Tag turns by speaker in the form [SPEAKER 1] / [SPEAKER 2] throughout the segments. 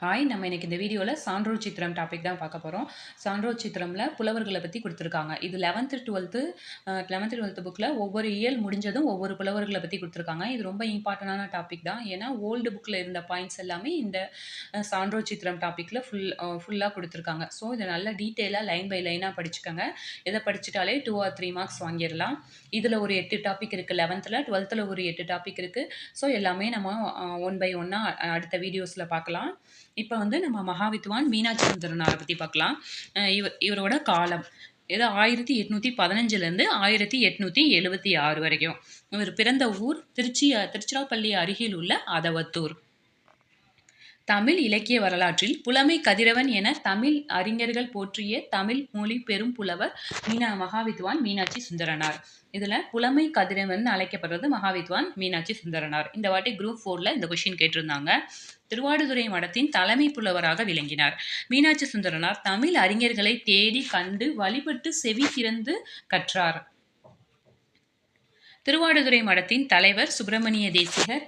[SPEAKER 1] Hi நம்ம இன்றைக்கி இந்த வீடியோவில் சான்றோர் சித்திரம் டாபிக் தான் பார்க்க போகிறோம் சான்றோர் சித்திரமில் புலவர்களை பற்றி கொடுத்துருக்காங்க. இது லெவன்த்து டுவெல்த்து லெவன்த்து டுவெல்த்து புக்கில் ஒவ்வொரு இயல் முடிஞ்சதும் ஒவ்வொரு புலவர்களை பற்றி கொடுத்துருக்காங்க. இது ரொம்ப இம்பார்ட்டண்டான டாபிக் தான். ஏன்னா ஓல்டு புக்கில் இருந்த பாயிண்ட்ஸ் எல்லாமே இந்த அஹ், சான்றோர் சித்திரம் டாப்பிக்கில் ஃபுல் ஃபுல்லாக கொடுத்துருக்காங்க. ஸோ இதை நல்லா டீட்டெயிலாக லைன் பை லைனாக படிச்சுக்கோங்க. இதை படிச்சிட்டாலே டூ ஆர் த்ரீ மார்க்ஸ் வாங்கிடலாம். இதில் ஒரு எட்டு டாபிக் இருக்குது லெவன்த்தில் டுவெல்த்தில் ஒரு எட்டு டாபிக் இருக்குது ஸோ எல்லாமே நம்ம ஒன் பை ஒன்னாக அடுத்த வீடியோஸில் பார்க்கலாம். இப்போ வந்து நம்ம மகாவித்வான் மீனாட்சி சுந்தரனாரை பற்றி பார்க்கலாம் இவ இவர் இவரோட காலம். இது ஆயிரத்தி எட்நூற்றி பதினஞ்சுலேருந்து ஆயிரத்தி எட்நூற்றி எழுபத்தி ஆறு வரைக்கும். இவர் பிறந்த ஊர் திருச்சி திருச்சிராப்பள்ளி அருகில் உள்ள அதவத்தூர். தமிழ் இலக்கிய வரலாற்றில் புலமை கதிரவன் என தமிழ் அறிஞர்கள் போற்றிய தமிழ் மொழி பெரும் புலவர் மீனா மகாவித்வான் மீனாட்சி சுந்தரனார். இதில் புலமை கதிரவன் அழைக்கப்படுறது மகாவித்வான் மீனாட்சி சுந்தரனார். இந்த வாட்டி குரூப் ஃபோரில் இந்த கொஷின் கேட்டிருந்தாங்க. திருவாடுதுறை மடத்தின் தலைமை புலவராக விளங்கினார். மீனாட்சி சுந்தரனார் தமிழ் அறிஞர்களை தேடி கண்டு வழிபட்டு செவி திறந்து கற்றார். திருவாடுதுறை மடத்தின் தலைவர் சுப்பிரமணிய தேசிகர்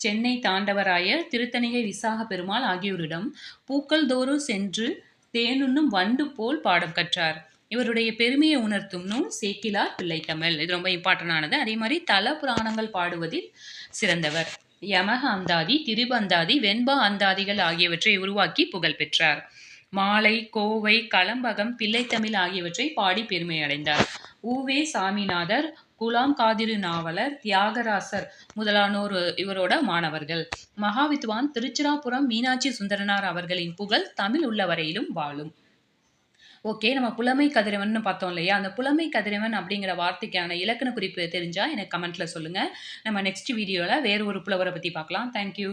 [SPEAKER 1] சென்னை தாண்டவராய திருத்தணிகை விசாக பெருமாள் ஆகியோரிடம் பூக்கள் தோறும் சென்று தேனுண்ணும் வண்டு போல் பாடம் கற்றார். இவருடைய பெருமையை உணர்த்தும் நூல் சேக்கிலார் பிள்ளைத்தமிழ். இது ரொம்ப இம்பார்ட்டன்டானது அதே மாதிரி தல புராணங்கள் பாடுவதில் சிறந்தவர். யமக அந்தாதி திரிபந்தாதி வெண்பா அந்தாதிகள் ஆகியவற்றை உருவாக்கி புகழ் பெற்றார். மாலை கோவை களம்பகம் பிள்ளைத்தமிழ் ஆகியவற்றை பாடி பெருமை அடைந்தார். ஊவே சாமிநாதர் குலாம் காதிரு நாவலர் தியாகராசர் முதலானோர் இவரோட மாணவர்கள். மகாவித்வான் திருச்சிராபுரம் மீனாட்சி சுந்தரனார் அவர்களின் புகழ் தமிழ் உள்ள வரையிலும் வாழும். ஓகே நம்ம புலமை கதிரவன் பார்த்தோம் இல்லையா? அந்த புலமை கதிரவன் அப்படிங்கிற வார்த்தைக்கான இலக்கண குறிப்பு தெரிஞ்சால் எனக்கு கமெண்ட்டில் சொல்லுங்கள் நம்ம நெக்ஸ்ட் வீடியோவில் வேறு ஒரு புலவரை பற்றி பார்க்கலாம். தேங்க்யூ